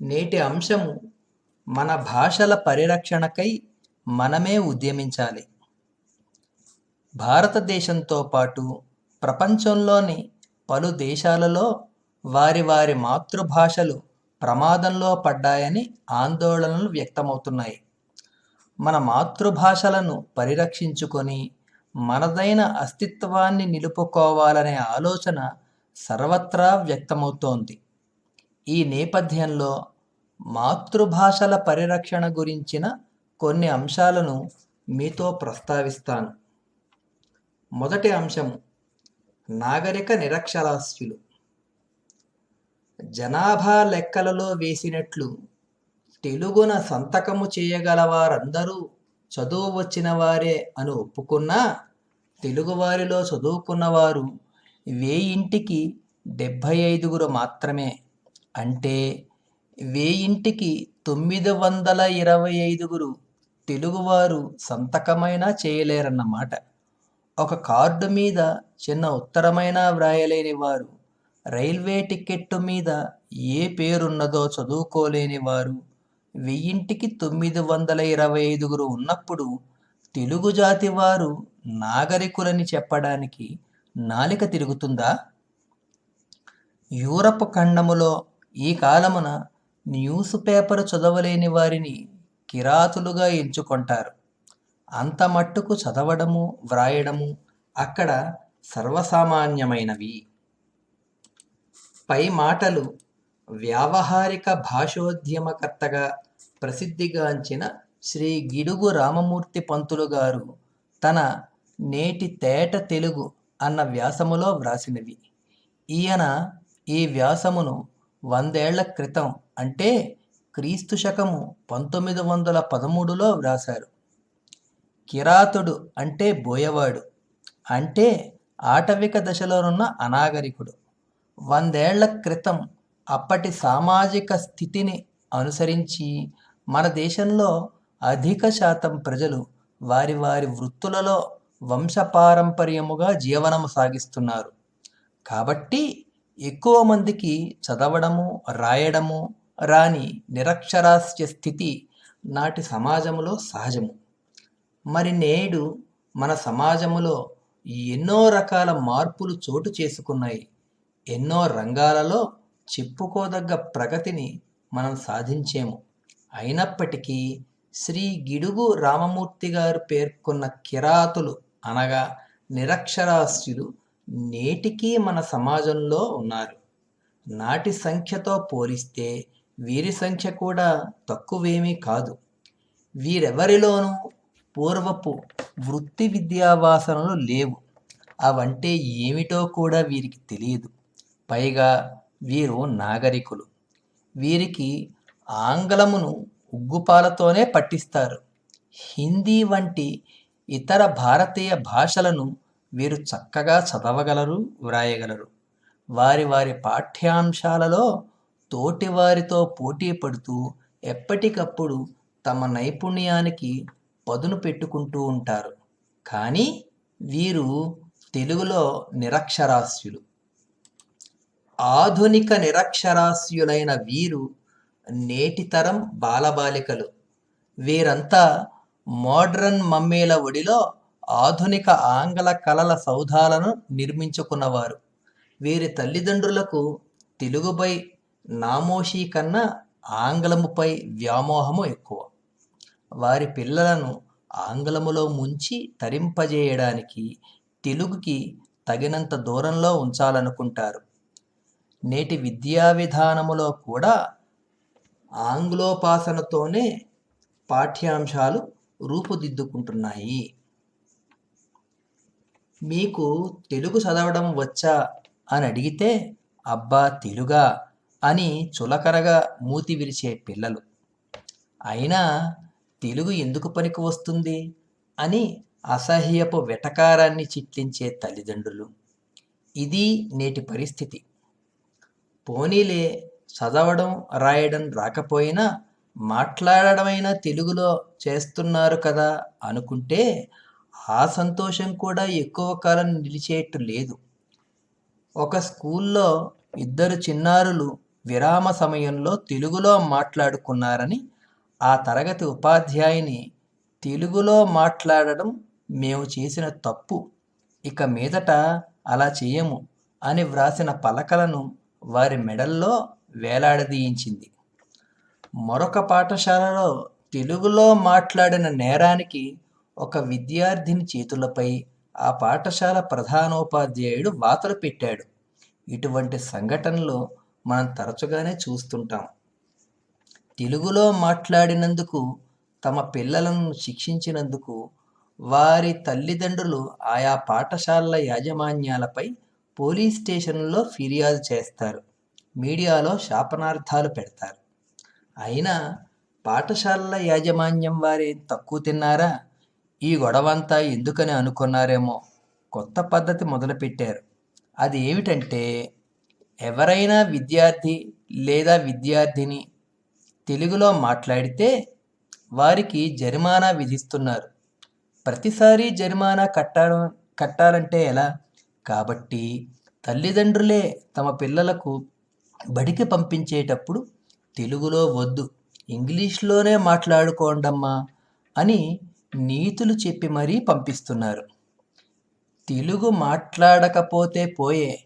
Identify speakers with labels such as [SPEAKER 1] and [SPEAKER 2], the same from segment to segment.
[SPEAKER 1] నేటి అంశము మన భాషల పరిరక్షణకై మనమే ఉద్యమించాలి. భారతదేశంతో పాటు ప్రపంచంలోని పలు దేశాలలో వారి వారి మాతృభాషలు ప్రమాదంలో పడ్డాయని ఆందోళనలు వ్యక్తమవుతున్నాయి. మన మాతృభాషలను పరిరక్షించుకొని మనదైన అస్తిత్వాన్ని నిలుపుకోవాలనే ఆలోచన సర్వత్రా వ్యక్తమవుతోంది. ఈ నేపథ్యంలో మాతృభాషల పరిరక్షణ గురించిన కొన్ని అంశాలను మీతో ప్రస్తావిస్తాను. మొదటి అంశము నాగరిక నిరక్షరాస్యులు. జనాభా లెక్కలలో వేసినట్లు తెలుగున సంతకము చేయగలవారందరూ చదువు వచ్చిన వారే అని ఒప్పుకున్నా తెలుగువారిలో చదువుకున్నవారు వేయింటికి డెబ్భై ఐదుగురు మాత్రమే. అంటే వేయింటికి తొమ్మిది వందల ఇరవై ఐదుగురు తెలుగువారు సంతకమైనా చేయలేరన్నమాట. ఒక కార్డు మీద చిన్న ఉత్తరమైనా వ్రాయలేని వారు రైల్వే టికెట్టు మీద ఏ పేరున్నదో చదువుకోలేని వారు వెయ్యింటికి తొమ్మిది వందల ఇరవై ఐదుగురు ఉన్నప్పుడు తెలుగు జాతి వారు నాగరికులని చెప్పడానికి నాలిక తిరుగుతుందా? యూరప్ ఖండములో ఈ కాలమున న్యూస్ పేపర్ చదవలేని వారిని కిరాతులుగా ఎంచుకుంటారు. అంత మట్టుకు చదవడము వ్రాయడము అక్కడ సర్వసామాన్యమైనవి. పై మాటలు వ్యావహారిక భాషోద్యమకర్తగా ప్రసిద్ధిగాంచిన శ్రీ గిడుగు రామమూర్తి పంతులు గారు తన నేటి తేట తెలుగు అన్న వ్యాసములో వ్రాసినవి. ఈయన ఈ వ్యాసమును వందేళ్ళ క్రితం అంటే క్రీస్తు శకము పంతొమ్మిది వందల పదమూడులో వ్రాశారు. కిరాతుడు అంటే బోయవాడు అంటే ఆటవిక దశలోనున్న అనాగరికుడు. వందేళ్ళ క్రితం అప్పటి సామాజిక స్థితిని అనుసరించి మన దేశంలో అధిక శాతం ప్రజలు వారి వారి వృత్తులలో వంశపారంపర్యముగా జీవనము సాగిస్తున్నారు. కాబట్టి ఎక్కువ మందికి చదవడము రాయడము రాని నిరక్షరాస్య స్థితి నాటి సమాజంలో సహజము. మరి నేడు మన సమాజములో ఎన్నో రకాల మార్పులు చోటు చేసుకున్నాయి. ఎన్నో రంగాలలో చెప్పుకోదగ్గ ప్రగతిని మనం సాధించేము. అయినప్పటికీ శ్రీ గిడుగు రామమూర్తి గారు పేర్కొన్న కిరాతులు అనగా నిరక్షరాస్యులు నేటికీ మన సమాజంలో ఉన్నారు. నాటి సంఖ్యతో పోలిస్తే వీరి సంఖ్య కూడా తక్కువేమీ కాదు. వీరెవరిలోనూ పూర్వపు వృత్తి విద్యా వాసనలు లేవు. అవంటే ఏమిటో కూడా వీరికి తెలియదు. పైగా వీరు నాగరికులు. వీరికి ఆంగ్లమును ఉగ్గుపాలతోనే పట్టిస్తారు. హిందీ వంటి ఇతర భారతీయ భాషలను వీరు చక్కగా చదవగలరు వ్రాయగలరు. వారి వారి పాఠ్యాంశాలలో తోటివారితో పోటీ పడుతూ ఎప్పటికప్పుడు తమ నైపుణ్యానికి పదును పెట్టుకుంటూ ఉంటారు. కానీ వీరు తెలుగులో నిరక్షరాస్యులు. ఆధునిక నిరక్షరాస్యులైన వీరు నేటితరం బాలబాలికలు. వీరంతా మోడ్రన్ మమ్మీల ఒడిలో ఆధునిక ఆంగ్ల కళల సౌధాలను నిర్మించుకున్నవారు. వీరి తల్లిదండ్రులకు తెలుగుపై నామోషీ కన్నా ఆంగ్లముపై వ్యామోహము ఎక్కువ. వారి పిల్లలను ఆంగ్లములో ముంచి తరింపజేయడానికి తెలుగుకి తగినంత దూరంలో ఉంచాలనుకుంటారు. నేటి విద్యా విధానములో కూడా ఆంగ్లోపాసనతోనే పాఠ్యాంశాలు రూపుదిద్దుకుంటున్నాయి. మీకు తెలుగు చదవడం వచ్చా అని అడిగితే అబ్బా తెలుగా అని చులకరగా మూతి విరిచే పిల్లలు. అయినా తెలుగు ఎందుకు పనికి వస్తుంది? అని అసహ్యపు వెటకారాన్ని చిట్లించే తల్లిదండ్రులు. ఇది నేటి పరిస్థితి. పోనీలే చదవడం రాయడం రాకపోయినా మాట్లాడడమైనా తెలుగులో చేస్తున్నారు కదా అనుకుంటే ఆ సంతోషం కూడా ఎక్కువ కాలం నిలిచేట్టు లేదు. ఒక స్కూల్లో ఇద్దరు చిన్నారులు విరామ సమయంలో తెలుగులో మాట్లాడుకున్నారని ఆ తరగతి ఉపాధ్యాయుని తెలుగులో మాట్లాడడం మేము చేసిన తప్పు. ఇక మీదట అలా చేయము అని వ్రాసిన పలకలను వారి మెడల్లో వేలాడదీయించింది. మరొక పాఠశాలలో తెలుగులో మాట్లాడిన నేరానికి ఒక విద్యార్థిని చేతులపై ఆ పాఠశాల ప్రధానోపాధ్యాయుడు వాతలు పెట్టాడు. ఇటువంటి సంఘటనలు మనం తరచుగానే చూస్తుంటాం. తెలుగులో మాట్లాడినందుకు తమ పిల్లలను శిక్షించినందుకు వారి తల్లిదండ్రులు ఆయా పాఠశాలల యాజమాన్యాలపై పోలీస్ స్టేషన్లో ఫిర్యాదు చేస్తారు. మీడియాలో శాపనార్థాలు పెడతారు. అయినా పాఠశాలల యాజమాన్యం వారేం తక్కువ తిన్నారా? ఈ గొడవంతా ఎందుకని అనుకున్నారేమో కొత్త పద్ధతి మొదలుపెట్టారు. అది ఏమిటంటే ఎవరైనా విద్యార్థి లేదా విద్యార్థిని తెలుగులో మాట్లాడితే వారికి జరిమానా విధిస్తున్నారు. ప్రతిసారి జరిమానా కట్టాల కట్టాలంటే ఎలా? కాబట్టి తల్లిదండ్రులే తమ పిల్లలకు బడికి పంపించేటప్పుడు తెలుగులో వద్దు ఇంగ్లీష్లోనే మాట్లాడుకోండమ్మా అని నీతులు చెప్పి మరీ పంపిస్తున్నారు. తెలుగు మాట్లాడకపోతే పోయే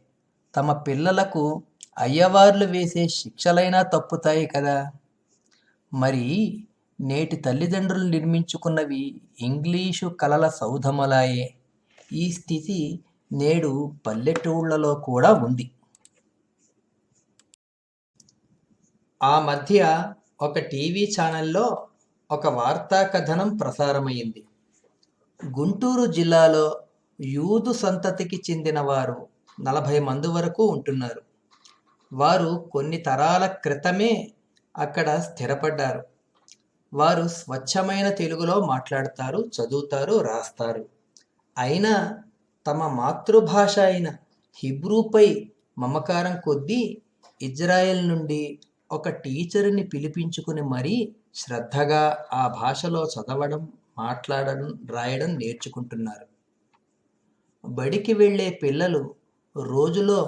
[SPEAKER 1] తమ పిల్లలకు అయ్యవార్లు వేసే శిక్షలైనా తప్పుతాయి కదా. మరి నేటి తల్లిదండ్రులు నిర్మించుకున్నవి ఇంగ్లీషు కలల సౌధములాయే. ఈ స్థితి నేడు పల్లెటూళ్ళలో కూడా ఉంది. ఆ మధ్య ఒక టీవీ ఛానల్లో ఒక వార్తా కథనం ప్రసారమైంది. గుంటూరు జిల్లాలో యూదు సంతతికి చెందిన వారు నలభై మంది వరకు ఉంటున్నారు. వారు కొన్ని తరాల క్రితమే అక్కడ స్థిరపడ్డారు. వారు స్వచ్ఛమైన తెలుగులో మాట్లాడతారు చదువుతారు రాస్తారు. అయినా తమ మాతృభాష అయిన హిబ్రూపై మమకారం కొద్దీ ఇజ్రాయెల్ నుండి ఒక టీచర్ని పిలిపించుకుని మరీ శ్రద్ధగా ఆ భాషలో చదవడం మాట్లాడడం రాయడం నేర్చుకుంటున్నారు. బడికి వెళ్ళే పిల్లలు రోజులో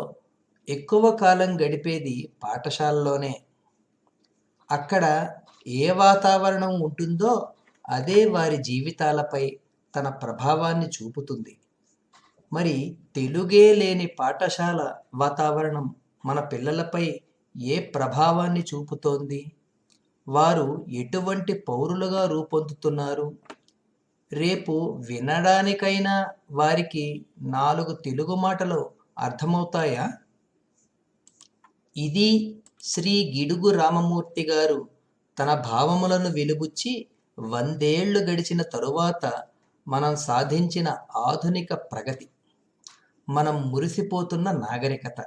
[SPEAKER 1] ఎక్కువ కాలం గడిపేది పాఠశాలలోనే. అక్కడ ఏ వాతావరణం ఉంటుందో అదే వారి జీవితాలపై తన ప్రభావాన్ని చూపుతుంది. మరి తెలుగే లేని పాఠశాల వాతావరణం మన పిల్లలపై ఏ ప్రభావాన్ని చూపుతోంది? వారు ఎటువంటి పౌరులుగా రూపొందుతున్నారు? రేపు వినడానికైనా వారికి నాలుగు తెలుగు మాటలు అర్థమవుతాయా? ఇది శ్రీ గిడుగు రామమూర్తి గారు తన భావములను వెలుబుచ్చి వందేళ్ళు గడిచిన తరువాత మనం సాధించిన ఆధునిక ప్రగతి. మనం మురిసిపోతున్న నాగరికత.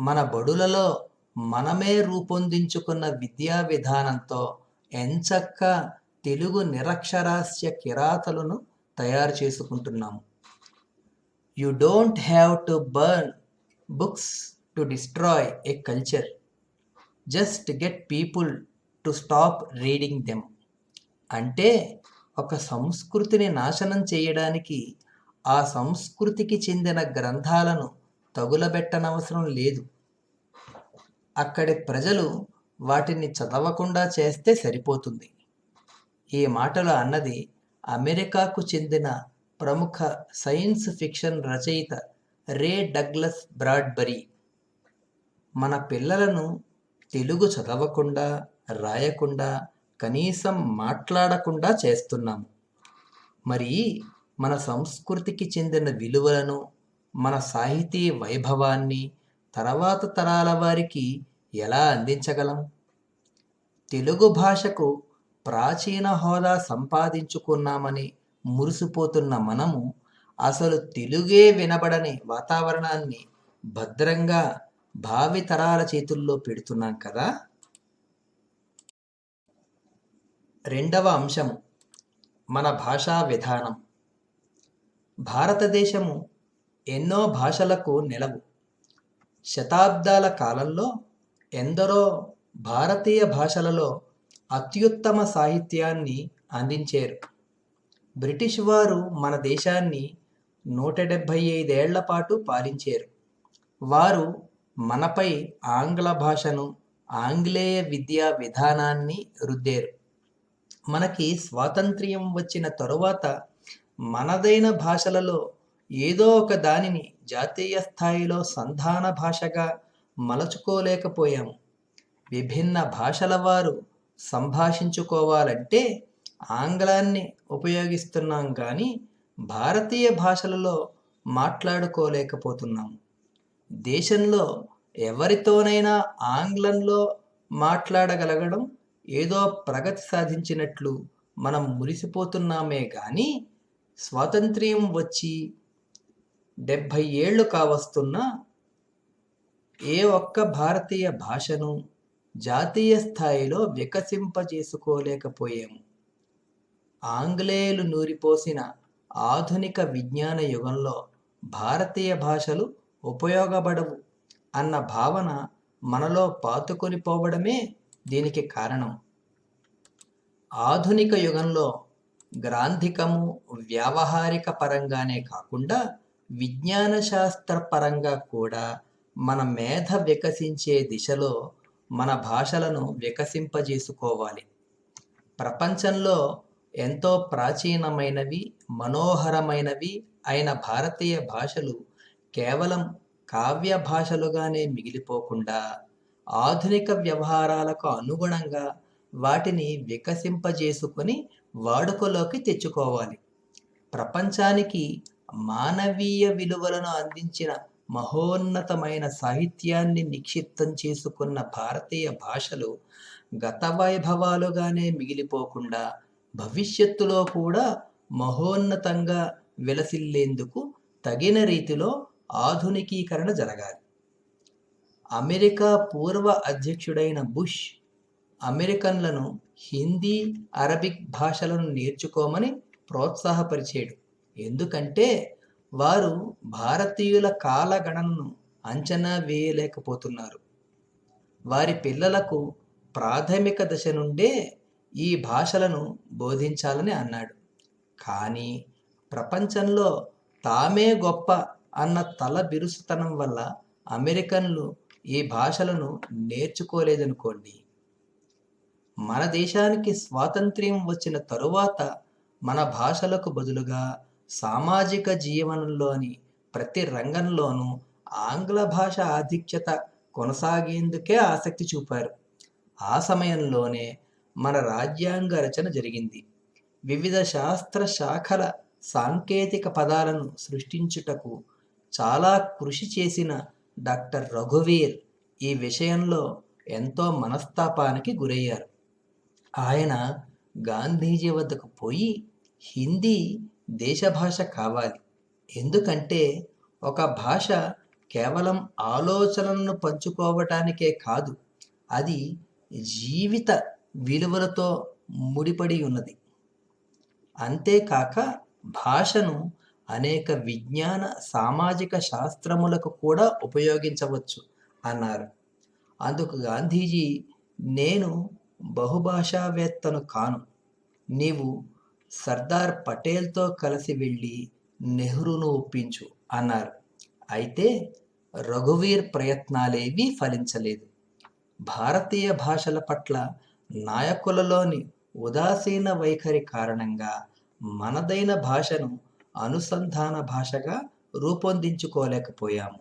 [SPEAKER 1] మన బడులలో మనమే రూపొందించుకున్న విద్యా విధానంతో ఎంచక్క తెలుగు నిరక్షరాస్య కిరాతలను తయారు చేసుకుంటున్నాము. You don't have to burn books to destroy a culture just get people to stop reading them అంటే ఒక సంస్కృతిని నాశనం చేయడానికి ఆ సంస్కృతికి చెందిన గ్రంథాలను తగులబెట్టనవసరం లేదు. అక్కడి ప్రజలు వాటిని చదవకుండా చేస్తే సరిపోతుంది. ఈ మాటలు అన్నది అమెరికాకు చెందిన ప్రముఖ సైన్స్ ఫిక్షన్ రచయిత రే డగ్లస్ బ్రాడ్బరీ. మన పిల్లలను తెలుగు చదవకుండా రాయకుండా కనీసం మాట్లాడకుండా చేస్తున్నాము. మరి మన సంస్కృతికి చెందిన విలువలను మన సాహితీ వైభవాన్ని తర్వాత తరాల వారికి ఎలా అందించగలం? తెలుగు భాషకు ప్రాచీన హోదా సంపాదించుకున్నామని మురిసిపోతున్న మనము అసలు తెలుగే వినబడని వాతావరణాన్ని భద్రంగా భావితరాల చేతుల్లో పెడుతున్నాం కదా? రెండవ అంశము మన భాషా విధానం. భారతదేశము ఎన్నో భాషలకు నిలవు. శతాబ్దాల కాలంలో ఎందరో భారతీయ భాషలలో అత్యుత్తమ సాహిత్యాన్ని అందించారు. బ్రిటిష్ వారు మన దేశాన్ని నూట డెబ్భై ఐదేళ్ళ పాటు పాలించారు. వారు మనపై ఆంగ్ల భాషను ఆంగ్లేయ విద్యా విధానాన్ని రుద్దారు. మనకి స్వాతంత్ర్యం వచ్చిన తరువాత మనదైన భాషలలో ఏదో ఒక దానిని జాతీయ స్థాయిలో సంధాన భాషగా మలచుకోలేకపోయాము. విభిన్న భాషల వారు సంభాషించుకోవాలంటే ఆంగ్లాన్ని ఉపయోగిస్తున్నాం కానీ భారతీయ భాషలలో మాట్లాడుకోలేకపోతున్నాము. దేశంలో ఎవరితోనైనా ఆంగ్లంలో మాట్లాడగలగడం ఏదో ప్రగతి సాధించినట్లు మనం మురిసిపోతున్నామే కానీ స్వాతంత్ర్యం వచ్చి డెబ్భై ఏళ్ళు కావస్తున్నా ఏ ఒక్క భారతీయ భాషను జాతీయ స్థాయిలో వికసింపజేసుకోలేకపోయాము. ఆంగ్లేయులు నూరిపోసిన ఆధునిక విజ్ఞాన యుగంలో భారతీయ భాషలు ఉపయోగపడవు అన్న భావన మనలో పాతుకొని పోవడమే దీనికి కారణం. ఆధునిక యుగంలో గ్రాంధికము వ్యావహారిక పరంగానే కాకుండా విజ్ఞాన శాస్త్ర పరంగా కూడా మన మేధ వికసించే దిశలో మన భాషలను వికసింపజేసుకోవాలి. ప్రపంచంలో ఎంతో ప్రాచీనమైనవి మనోహరమైనవి అయిన భారతీయ భాషలు కేవలం కావ్య భాషలుగానే మిగిలిపోకుండా ఆధునిక వ్యవహారాలకు అనుగుణంగా వాటిని వికసింపజేసుకొని వాడుకలోకి తెచ్చుకోవాలి. ప్రపంచానికి మానవీయ విలువలను అందించిన మహోన్నతమైన సాహిత్యాన్ని నిక్షిప్తం చేసుకున్న భారతీయ భాషలు గత వైభవాలుగానే మిగిలిపోకుండా భవిష్యత్తులో కూడా మహోన్నతంగా విలసిల్లేందుకు తగిన రీతిలో ఆధునికీకరణ జరగాలి. అమెరికా పూర్వ అధ్యక్షుడైన బుష్ అమెరికన్లను హిందీ అరబిక్ భాషలను నేర్చుకోమని ప్రోత్సాహపరిచాడు. ఎందుకంటే వారు భారతీయుల కాలగణనను అంచనా వేయలేకపోతున్నారు. వారి పిల్లలకు ప్రాథమిక దశ నుండే ఈ భాషలను బోధించాలని అన్నాడు. కానీ ప్రపంచంలో తామే గొప్ప అన్న తల బిరుసుతనం వల్ల అమెరికన్లు ఈ భాషలను నేర్చుకోలేదనుకోండి. మన దేశానికి స్వాతంత్ర్యం వచ్చిన తరువాత మన భాషలకు బదులుగా సామాజిక జీవనంలోని ప్రతి రంగంలోనూ ఆంగ్ల భాష ఆధిక్యత కొనసాగేందుకే ఆసక్తి చూపారు. ఆ సమయంలోనే మన రాజ్యాంగ రచన జరిగింది. వివిధ శాస్త్ర శాఖల సాంకేతిక పదాలను సృష్టించుటకు చాలా కృషి చేసిన డాక్టర్ రఘువీర్ ఈ విషయంలో ఎంతో మనస్తాపానికి గురయ్యారు. ఆయన గాంధీజీ వద్దకు పోయి హిందీ దేశభాష కావాలి. ఎందుకంటే ఒక భాష కేవలం ఆలోచనలను పంచుకోవటానికే కాదు అది జీవిత విలువలతో ముడిపడి ఉన్నది. అంతేకాక భాషను అనేక విజ్ఞాన సామాజిక శాస్త్రములకు కూడా ఉపయోగించవచ్చు అన్నారు. అందుకు గాంధీజీ నేను బహుభాషావేత్తను కాను. నీవు సర్దార్ పటేల్తో కలిసి వెళ్ళి నెహ్రూను ఒప్పించు అన్నారు. అయితే రఘువీర్ ప్రయత్నాలేవీ ఫలించలేదు. భారతీయ భాషల పట్ల నాయకులలోని ఉదాసీన వైఖరి కారణంగా మనదైన భాషను అనుసంధాన భాషగా రూపొందించుకోలేకపోయాము.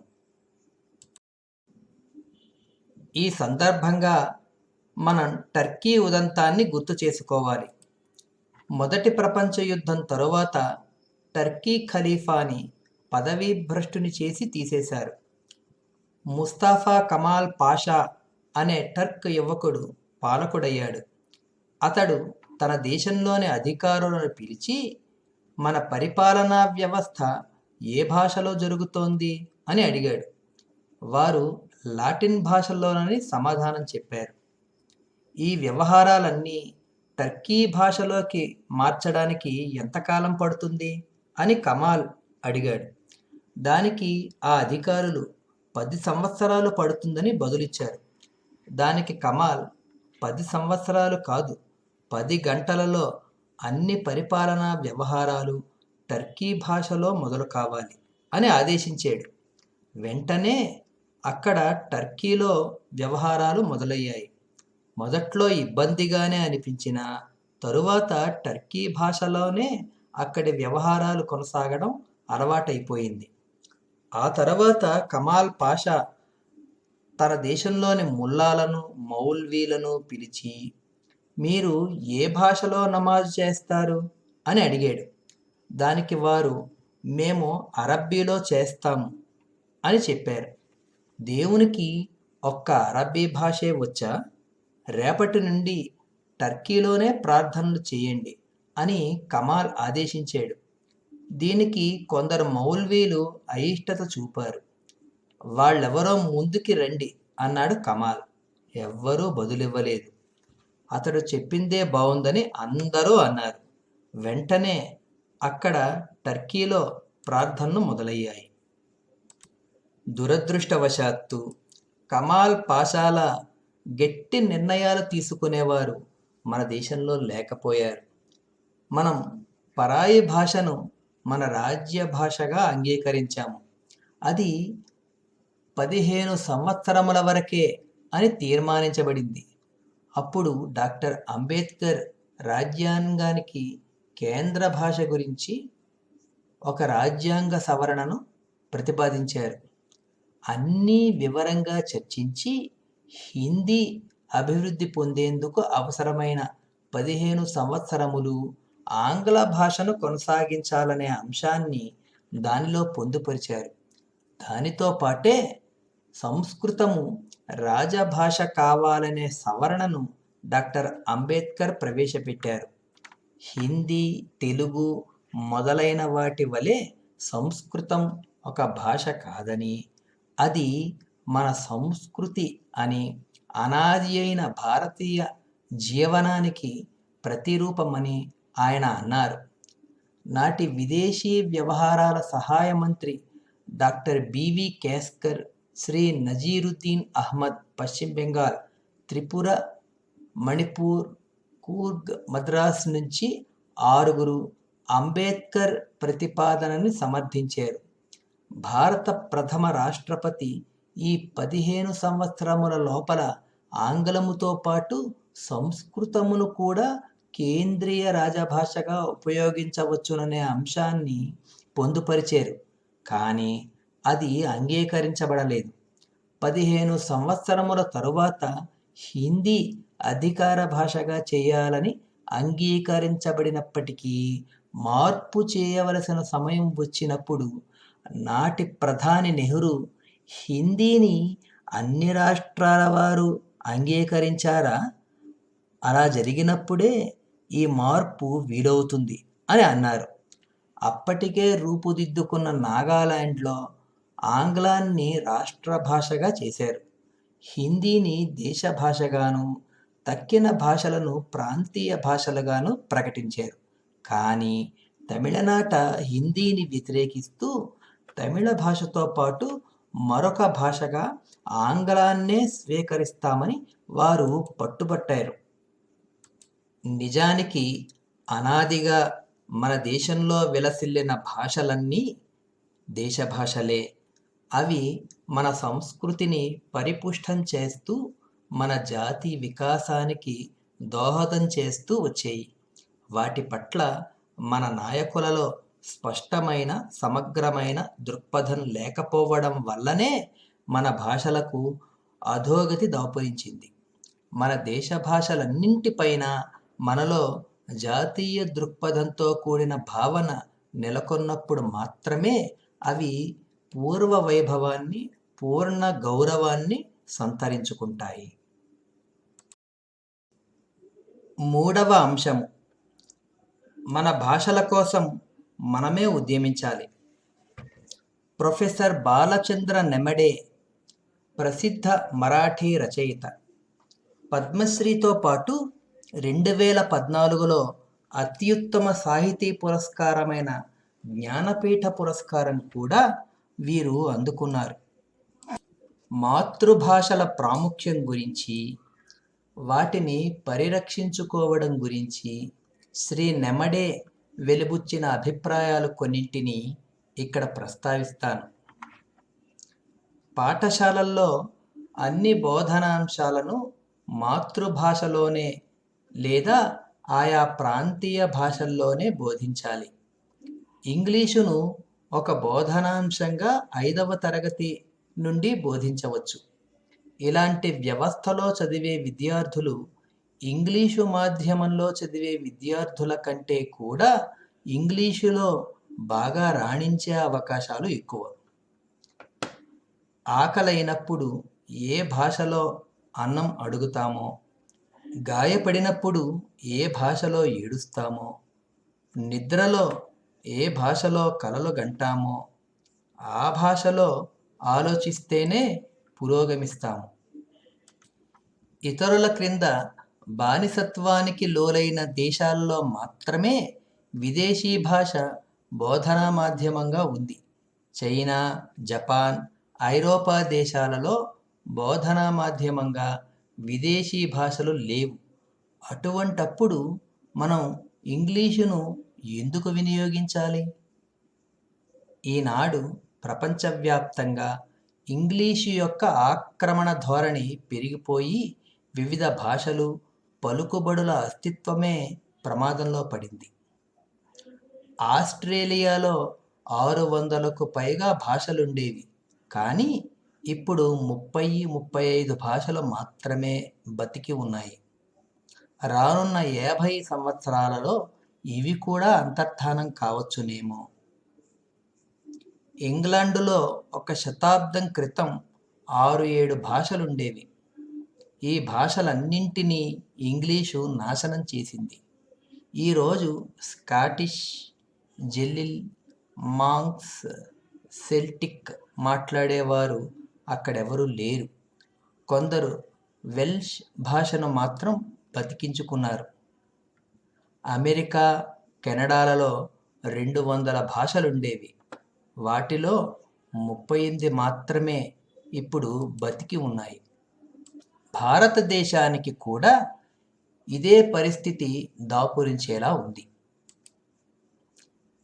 [SPEAKER 1] ఈ సందర్భంగా మనం టర్కీ ఉదంతాన్ని గుర్తు చేసుకోవాలి. మొదటి ప్రపంచ యుద్ధం తరువాత టర్కీ ఖలీఫాని పదవీ భ్రష్టుని చేసి తీసేశారు. ముస్తాఫా కమాల్ పాషా అనే టర్క్ యువకుడు పాలకుడయ్యాడు. అతడు తన దేశంలోని అధికారులను పిలిచి మన పరిపాలనా వ్యవస్థ ఏ భాషలో జరుగుతోంది? అని అడిగాడు. వారు లాటిన్ భాషలోనని సమాధానం చెప్పారు. ఈ వ్యవహారాలన్నీ టర్కీ భాషలోకి మార్చడానికి ఎంతకాలం పడుతుంది? అని కమాల్ అడిగాడు. దానికి ఆ అధికారులు పది సంవత్సరాలు పడుతుందని బదులిచ్చారు. దానికి కమాల్ పది సంవత్సరాలు కాదు పది గంటలలో అన్ని పరిపాలనా వ్యవహారాలు టర్కీ భాషలో మొదలు కావాలి అని ఆదేశించాడు. వెంటనే అక్కడ టర్కీలో వ్యవహారాలు మొదలయ్యాయి. మొదట్లో ఇబ్బందిగానే అనిపించిన తరువాత టర్కీ భాషలోనే అక్కడి వ్యవహారాలు కొనసాగడం అలవాటైపోయింది. ఆ తర్వాత కమాల్ పాషా తన దేశంలోని ముల్లాలను మౌల్వీలను పిలిచి మీరు ఏ భాషలో నమాజ్ చేస్తారు? అని అడిగాడు. దానికి వారు మేము అరబ్బీలో చేస్తాము అని చెప్పారు. దేవునికి ఒక్క అరబ్బీ భాషే వచ్చా? రేపటి నుండి టర్కీలోనే ప్రార్థనలు చేయండి అని కమాల్ ఆదేశించాడు. దీనికి కొందరు మౌల్వీలు అయిష్టత చూపారు. వాళ్ళెవరో ముందుకి రండి అన్నాడు కమాల్. ఎవ్వరూ బదులివ్వలేదు. అతడు చెప్పిందే బాగుందని అందరూ అన్నారు. వెంటనే అక్కడ టర్కీలో ప్రార్థనలు మొదలయ్యాయి. దురదృష్టవశాత్తు కమాల్ పాషాల గట్టి నిర్ణయాలు తీసుకునేవారు. మన దేశంలో లేకపోయారు. మనం పరాయి భాషను మన రాజ్య భాషగా అంగీకరించాము. అది పదిహేను సంవత్సరముల వరకే అని తీర్మానించబడింది. అప్పుడు డాక్టర్ అంబేద్కర్ రాజ్యాంగానికి కేంద్ర భాష గురించి ఒక రాజ్యాంగ సవరణను ప్రతిపాదించారు. అన్నీ వివరంగా చర్చించి హిందీ అభివృద్ధి పొందేందుకు అవసరమైన పదిహేను సంవత్సరములు ఆంగ్ల భాషను కొనసాగించాలనే అంశాన్ని దానిలో పొందుపరిచారు. దానితో పాటే సంస్కృతము రాజభాష కావాలనే సవరణను డాక్టర్ అంబేద్కర్ ప్రవేశపెట్టారు. హిందీ తెలుగు మొదలైన వాటి వలె సంస్కృతం ఒక భాష కాదని అది మన సంస్కృతి అని అనాది అయిన భారతీయ జీవనానికి ప్రతిరూపమని ఆయన అన్నారు. నాటి విదేశీ వ్యవహారాల సహాయ మంత్రి doctor B V Keskar Shri Nazeeruddin Ahmed పశ్చిమ బెంగాల్ త్రిపుర మణిపూర్ కూర్గ్ మద్రాస్ నుంచి ఆరుగురు అంబేద్కర్ ప్రతిపాదనని సమర్థించారు. భారత ప్రథమ రాష్ట్రపతి ఈ పదిహేను సంవత్సరముల లోపల ఆంగ్లముతో పాటు సంస్కృతమును కూడా కేంద్రీయ రాజభాషగా ఉపయోగించవచ్చుననే అంశాన్ని పొందుపరిచారు. కానీ అది అంగీకరించబడలేదు. పదిహేను సంవత్సరముల తరువాత హిందీ అధికార భాషగా చేయాలని అంగీకరించబడినప్పటికీ మార్పు చేయవలసిన సమయం వచ్చినప్పుడు నాటి ప్రధాని నెహ్రూ హిందీని అన్ని రాష్ట్రాల వారు అంగీకరించారా? అలా జరిగినప్పుడే ఈ మార్పు వీలవుతుంది అని అన్నారు. అప్పటికే రూపుదిద్దుకున్న నాగాలాండ్లో ఆంగ్లాన్ని రాష్ట్ర భాషగా చేశారు. హిందీని దేశ భాషగాను తక్కిన భాషలను ప్రాంతీయ భాషలుగాను ప్రకటించారు. కానీ తమిళనాట హిందీని వ్యతిరేకిస్తూ తమిళ భాషతో పాటు మరొక భాషగా ఆంగ్లాన్నే స్వీకరిస్తామని వారు పట్టుబట్టారు. నిజానికి అనాదిగా మన దేశంలో విలసిల్లిన భాషలన్నీ దేశభాషలే. అవి మన సంస్కృతిని పరిపుష్టం చేస్తూ మన జాతి వికాసానికి దోహదం చేస్తూ వచ్చాయి. వాటి పట్ల మన నాయకులలో స్పష్టమైన సమగ్రమైన దృక్పథం లేకపోవడం వల్లనే మన భాషలకు అధోగతి దాపురించింది. మన దేశ భాషలన్నింటిపైన మనలో జాతీయ దృక్పథంతో కూడిన భావన నెలకొన్నప్పుడు మాత్రమే అవి పూర్వ వైభవాన్ని పూర్ణ గౌరవాన్ని సంతరించుకుంటాయి. మూడవ అంశము. మన భాషల కోసం మనమే ఉద్యమించాలి. ప్రొఫెసర్ బాలచంద్ర నెమడే ప్రసిద్ధ మరాఠీ రచయిత. పద్మశ్రీతో పాటు రెండు వేల పద్నాలుగులో అత్యుత్తమ సాహితీ పురస్కారమైన జ్ఞానపీఠ పురస్కారం కూడా వీరు అందుకున్నారు. మాతృభాషల ప్రాముఖ్యం గురించి వాటిని పరిరక్షించుకోవడం గురించి శ్రీ నెమడే వెలుబుచ్చిన అభిప్రాయాలు కొన్నింటిని ఇక్కడ ప్రస్తావిస్తాను. పాఠశాలల్లో అన్ని బోధనాంశాలను మాతృభాషలోనే లేదా ఆయా ప్రాంతీయ భాషల్లోనే బోధించాలి. ఇంగ్లీషును ఒక బోధనాంశంగా ఐదవ తరగతి నుండి బోధించవచ్చు. ఇలాంటి వ్యవస్థలో చదివే విద్యార్థులు ఇంగ్లీషు మాధ్యమంలో చదివే విద్యార్థుల కంటే కూడా ఇంగ్లీషులో బాగా రాణించే అవకాశాలు ఎక్కువ. ఆకలైనప్పుడు ఏ భాషలో అన్నం అడుగుతామో గాయపడినప్పుడు ఏ భాషలో ఏడుస్తామో నిద్రలో ఏ భాషలో కలలు గంటామో ఆ భాషలో ఆలోచిస్తేనే పురోగమిస్తాము. ఇతరుల క్రింద బానిసత్వానికి లోలైన దేశాల్లో మాత్రమే విదేశీ భాష బోధనా మాధ్యమంగా ఉంది. చైనా జపాన్ ఐరోపా దేశాలలో బోధనా మాధ్యమంగా విదేశీ భాషలు లేవు. అటువంటప్పుడు మనం ఇంగ్లీషును ఎందుకు వినియోగించాలి? ఈనాడు ప్రపంచవ్యాప్తంగా ఇంగ్లీషు యొక్క ఆక్రమణ ధోరణి పెరిగిపోయి వివిధ భాషలు పలుకుబడుల అస్తిత్వమే ప్రమాదంలో పడింది. ఆస్ట్రేలియాలో ఆరు వందలకు పైగా భాషలుండేవి. కానీ ఇప్పుడు ముప్పై ముప్పై ఐదు భాషలు మాత్రమే బతికి ఉన్నాయి. రానున్న యాభై సంవత్సరాలలో ఇవి కూడా అంతర్ధానం కావచ్చునేమో. ఇంగ్లాండులో ఒక శతాబ్దం క్రితం ఆరు ఏడు భాషలుండేవి. ఈ భాషలన్నింటినీ ఇంగ్లీషు నాశనం చేసింది. ఈరోజు స్కాటిష్ జెల్లిల్ మాంక్స్ సెల్టిక్ మాట్లాడేవారు అక్కడెవరూ లేరు. కొందరు వెల్ష్ భాషను మాత్రం బతికించుకున్నారు. అమెరికా కెనడాలలో రెండు వందల భాషలుండేవి. వాటిలో ముప్పై ఎనిమిది మాత్రమే ఇప్పుడు బతికి ఉన్నాయి. భారతదేశానికి కూడా ఇదే పరిస్థితి దాపురించేలా ఉంది.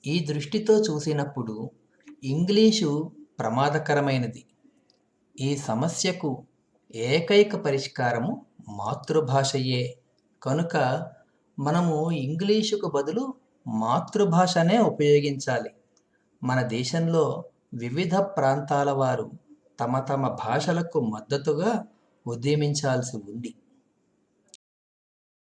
[SPEAKER 1] ఈ దృష్టితో చూసినప్పుడు ఇంగ్లీషు ప్రమాదకరమైనది. ఈ సమస్యకు ఏకైక పరిష్కారము మాతృభాషయే. కనుక మనము ఇంగ్లీషుకు బదులు మాతృభాషనే ఉపయోగించాలి. మన దేశంలో వివిధ ప్రాంతాల వారు తమ తమ భాషలకు మద్దతుగా ఉద్యమించాల్సి ఉంది.